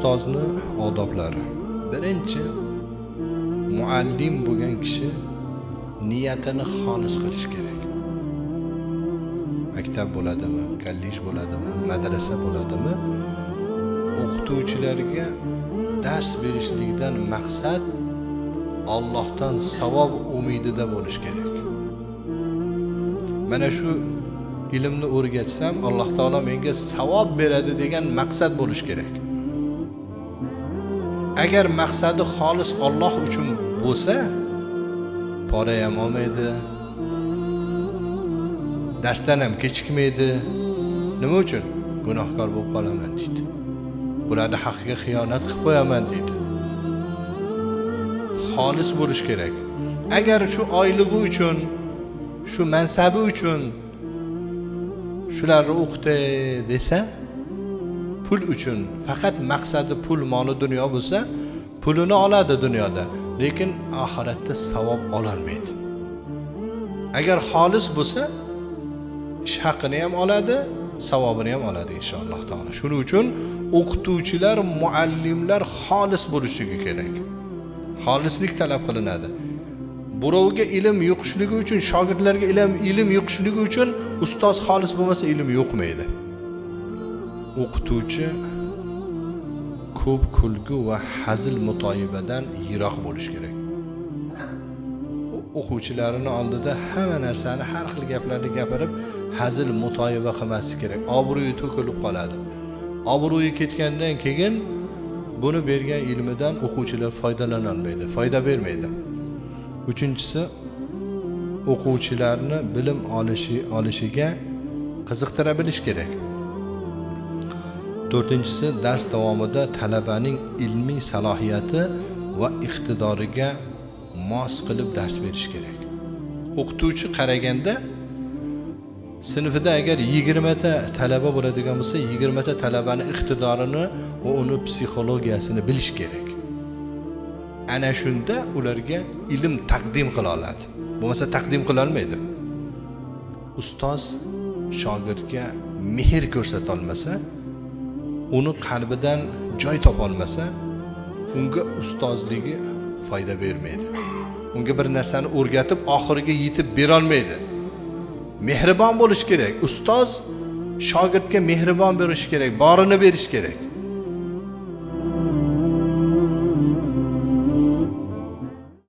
ustozni odoblari. Birinchi muallim bo'lgan kishi niyatini xolis qilish kerak. Maktab bo'ladimi kollej bo'ladimi madrasa bo'ladimi? O'qituvchilarga dars berishlikdan maqsad Allohdan savob umidida bo'lish kerak. Mana shu ilmni o'rgatsam alloh taolo menga savob beradi degan maqsad bo'lishi kerak agar maqsadi xolis Alloh uchun bo'lsa pora ham olmaydi darsdan ham kechikmaydi. Nima uchun? Gunohkor bo'lib qolaman deydi. Bularni haqqiga xiyonat qilib qo'yaman deydi. Xolis bo'lish kerak. Agar shu oylig'i uchun shu mansabi uchun shularni o'qitay desa pul uchun faqat maqsadi pul moli dunyo bo'lsa pulini oladi dunyoda lekin oxiratda savob ololmaydi agar xolis bo'lsa ish haqini ham oladi savobini ham oladi inshaalloh taolo. Shuning uchun o'qituvchilar muallimlar xolis bo'lishligi kerak. Xolislik talab qilinadi. Birovga ilm yuqishligi uchun shogirdlarga ilm ilm yuqishligi uchun ustoz xolis bo'lmasa ilm yuqmaydi o'qituvchi ko'p kulgu va hazil mutoyibadan yiroq bo'lishi kerak. O'quvchilarini oldida hamma narsani har xil gaplarni gapirib hazil mutoyiba qilmaslik kerak. Obro'yi to'kilib qoladi. Obro'yi ketgandan keyin buni bergan ilmidan o'quvchilar foydalanolmaydi foyda bermaydi. Uchinchisi o'quvchilarni bilim olishi olishiga qiziqtira bilish kerak. To'rtinchisi dars davomida talabaning ilmiy salohiyati va iqtidoriga mos qilib dars berish kerak o'qituvchi qaraganda sinfida agar yigirmata talaba bo'ladigan bo'lsa yigirmata talabani iqtidorini va uni psixologiyasini bilish kerak ana shunda ularga ilm taqdim qila oladi bo'lmasa taqdim qilolmaydi ustoz shogirdga mehr ko'rsatolmasa uni qalbidan joy topolmasa unga ustozligi foyda bermaydi unga bir narsani o'rgatib oxiriga yetib berolmaydi. Mehribon bo'lish kerak. Ustoz shogirdga mehribon berish kerak borini berish kerak